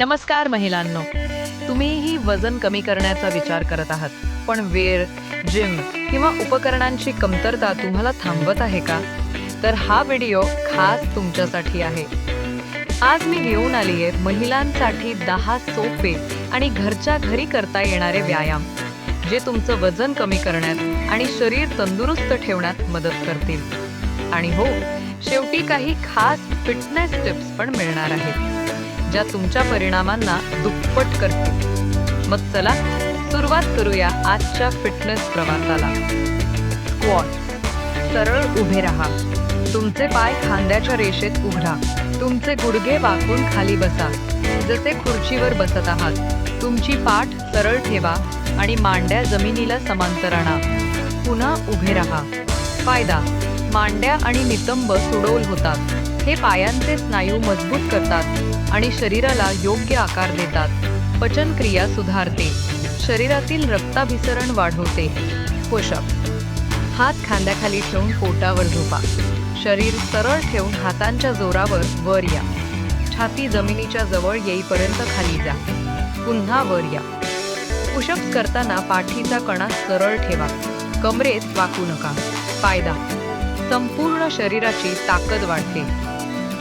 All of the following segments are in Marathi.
नमस्कार महिलांनो. तुम्हीही वजन कमी करण्याचा विचार करत आहात. पण वेळ जिम किंवा उपकरणांची कमतरता तुम्हाला थांबवत आहे का? तर हा व्हिडिओ खास तुमच्यासाठी आहे. आज मी घेऊन आली आहे महिलांसाठी दहा सोपे आणि घरच्या घरी करता येणारे व्यायाम जे तुमचं वजन कमी करण्यात आणि शरीर तंदुरुस्त ठेवण्यात मदत करतील. आणि हो शेवटी काही खास फिटनेस टिप्स पण मिळणार आहेत. ज्या तुमच्या परिणामांना दुप्पट करतील. मग चला सुरुवात करूया आजच्या फिटनेस प्रवासाला. स्क्वॉट सरळ उभे राहा. तुमचे पाय खांद्याच्या रेषेत उघडा तुमचे गुडघे वाकून खाली बसा. जसे खुर्चीवर बसत आहात. तुमची पाठ सरळ ठेवा आणि मांड्या जमिनीला समांतर आणा. पुन्हा उभे राहा. फायदा. मांड्या आणि नितंब सुडोल होतात. हे पायांचे स्नायू मजबूत करतात. आणि शरीराला योग्य आकार देतात. पचनक्रिया सुधारते. शरीरातील रक्ताभिसरण वाढवते. पोषक हात खांद्याखाली ठेवून पोटावर झोपा. शरीर सरळ ठेवून हातांच्या जोरावर वर या. छाती जमिनीच्या जवळ येईपर्यंत खाली जा. पुन्हा वर या. पुशअप्स करताना पाठीचा कणा सरळ ठेवा. कमरेत वाकू नका. फायदा संपूर्ण शरीराची ताकद वाढते.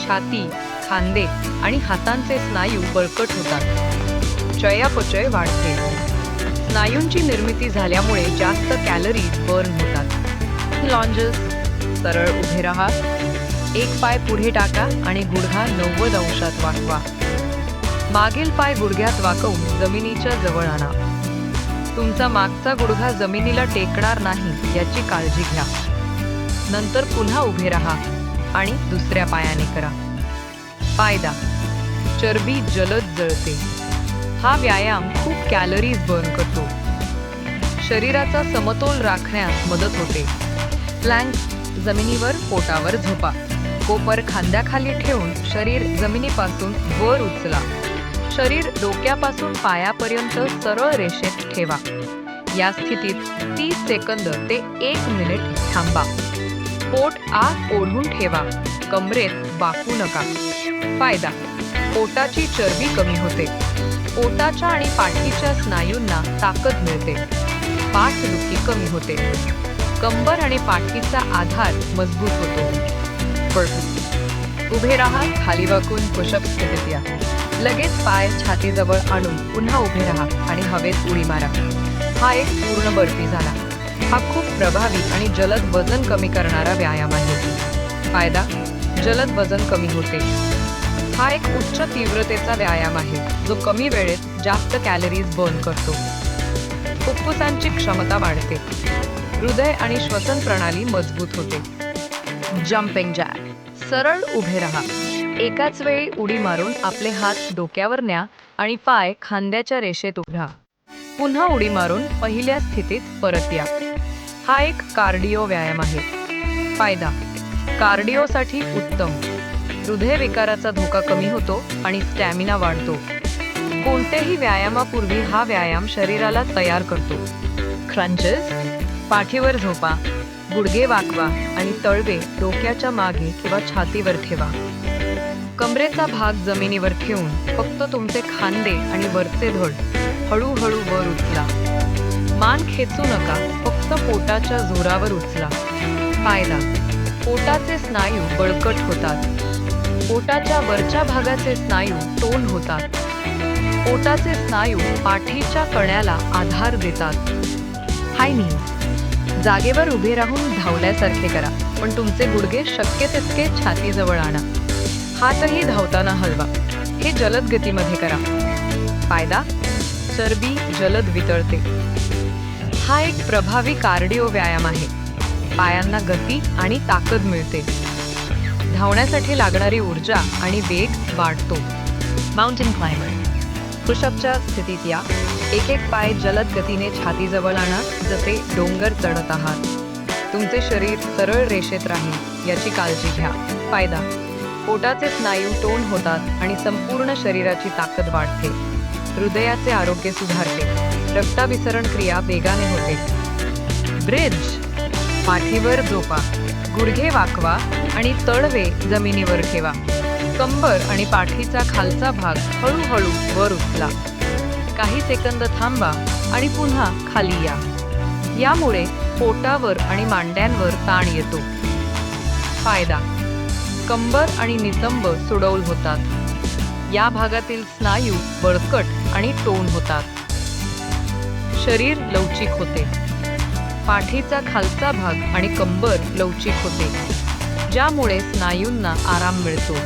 छाती खांदे आणि हातांचे स्नायू बळकट होतात. चयापचय वाढते. स्नायूंची निर्मिती झाल्यामुळे जास्त कॅलरीज बर्न होतात. लॉन्जेस सरळ उभे राहा. एक पाय पुढे टाका आणि गुडघा नव्वद अंशात वाकवा. मागील पाय गुडघ्यात वाकवून जमिनीच्या जवळ आणा. तुमचा मागचा गुडघा जमिनीला टेकणार नाही याची काळजी घ्या. नंतर पुन्हा उभे राहा आणि दुसऱ्या पायाने करा. फायदा. चरबी जलद जळते. हा व्यायाम खूप कॅलरीज बर्न करतो. शरीराचा समतोल राखण्यास मदत होते. प्लँक जमिनीवर पोटावर झोपा. कोपर खांद्याखाली ठेवून शरीर जमिनीपासून वर उचला. शरीर डोक्यापासून पायापर्यंत सरळ रेषेत ठेवा. या स्थितीत तीस सेकंद ते एक मिनिट थांबा. पोट आत ओढून ठेवा. कमरेत बाकू नका. फायदा. पोटाची चरबी कमी होते. पोटाच्या आणि पाठीच्या स्नायूंना ताकद मिळते. पाठदुखी कमी होते. कंबर आणि पाठीचा आधार मजबूत होतो. उभे राहा खाली वाकून पुषप स्थितीत या लगेच पाय छातीजवळ आणून पुन्हा उभे राहा आणि हवेत उडी मारा. हा एक पूर्ण बर्फी झाला. हा खूप प्रभावी आणि जलद वजन कमी करणारा व्यायाम आहे. फायदा. जलद वजन कमी होते. हा एक उच्च तीव्रतेचा व्यायाम आहे जो कमी वेळेत जास्त कॅलरीज बर्न करतो. फुफ्फुसांची क्षमता वाढते. हृदय आणि श्वसन प्रणाली मजबूत होते. जम्पिंग जॅक सरळ उभे राहा. एकाच वेळी उडी मारून आपले हात डोक्यावर न्या आणि पाय खांद्याच्या रेषेत उघडा पुन्हा उडी मारून पहिल्या स्थितीत परत या. हा एक कार्डिओ व्यायाम आहे. फायदा. कार्डिओसाठी उत्तम. हृदयविकाराचा धोका कमी होतो आणि स्टॅमिना वाढतो. कोणत्याही व्यायामापूर्वी हा व्यायाम शरीराला तयार करतो. क्रंचेस पाठीवर झोपा गुडघे वाकवा आणि तळवे डोक्याच्या मागे किंवा छातीवर ठेवा. कमरेचा भाग जमिनीवर ठेवून फक्त तुमचे खांदे आणि वरचे धड हळूहळू वर उचला. मान खेचू नका फक्त पोटाच्या जोरावर उचला. फायदा पोटाचे स्नायू बळकट होतात. पोटाच्या वरच्या भागाचे स्नायू टोन होतात. पोटाचे स्नायू पाठीच्या कण्याला आधार देतात. हाय नी जागेवर उभे राहून धावल्यासारखे करा पण तुमचे गुडघे शक्य तितके छातीजवळ आणा. हातही धावताना हलवा. हे जलद गतीमध्ये करा. फायदा? चरबी जलद वितळते. हा एक प्रभावी कार्डिओ व्यायाम आहे. पायांना गती आणि ताकद मिळते. धावण्यासाठी लागणारी ऊर्जा आणि वेग वाढतो. माउंटेन क्लाइंबर पुशअपच्या स्थितीत या. एक एक पाय जलद गतीने छातीजवळ आणा जसे डोंगर चढत आहात. तुमचे शरीर सरळ रेषेत राहील याची काळजी घ्या. फायदा. पोटाचे स्नायू टोन होतात आणि संपूर्ण शरीराची ताकद वाढते. हृदयाचे आरोग्य सुधारते. रक्ताभिसरण क्रिया वेगाने होते. ब्रिज पाठीवर झोपा. गुडघे वाकवा आणि तळवे जमिनीवर ठेवा. कंबर आणि पाठीचा खालचा भाग हळूहळू वर उचला. काही सेकंद थांबा आणि पुन्हा खाली या. यामुळे पोटावर आणि मांड्यांवर ताण येतो. फायदा कंबर आणि नितंब सुडौल होतात. या भागातील स्नायू बळकट आणि टोन होतात. शरीर लवचिक होते. पाठीचा खालचा भाग आणि कंबर लवचिक होते ज्यामुळे स्नायूंना आराम मिळतो.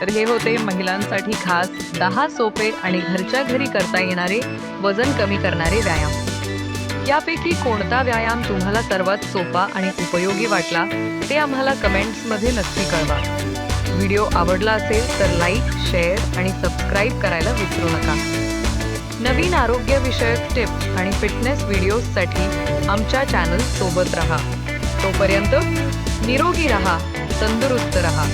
तर हे होते महिलांसाठी खास दहा सोपे आणि घरच्या घरी करता येणारे वजन कमी करणारे व्यायाम. यापैकी कोणता व्यायाम तुम्हाला सर्वात सोपा आणि उपयोगी वाटला ते आम्हाला कमेंट्समध्ये नक्की कळवा. व्हिडिओ आवडला असेल तर लाईक शेअर आणि सबस्क्राईब करायला विसरू नका. नवीन आरोग्यविषयक टिप्स आणि फिटनेस व्हिडिओजसाठी आमच्या चॅनल सोबत रहा. तोपर्यंत निरोगी रहा तंदुरुस्त रहा.